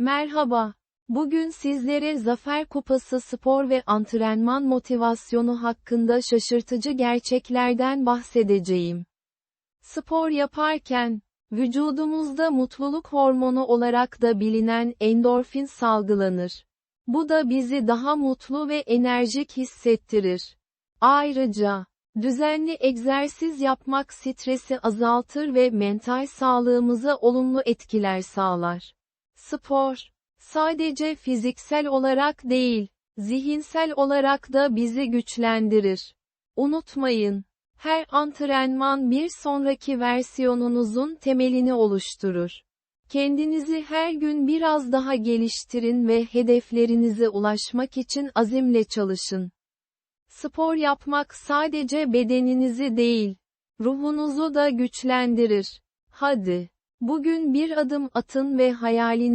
Merhaba. Bugün sizlere Zafer Kupası spor ve antrenman motivasyonu hakkında şaşırtıcı gerçeklerden bahsedeceğim. Spor yaparken, vücudumuzda mutluluk hormonu olarak da bilinen endorfin salgılanır. Bu da bizi daha mutlu ve enerjik hissettirir. Ayrıca, düzenli egzersiz yapmak stresi azaltır ve mental sağlığımıza olumlu etkiler sağlar. Spor, sadece fiziksel olarak değil, zihinsel olarak da bizi güçlendirir. Unutmayın, her antrenman bir sonraki versiyonunuzun temelini oluşturur. Kendinizi her gün biraz daha geliştirin ve hedeflerinize ulaşmak için azimle çalışın. Spor yapmak sadece bedeninizi değil, ruhunuzu da güçlendirir. Hadi, bugün bir adım atın ve hayaliniz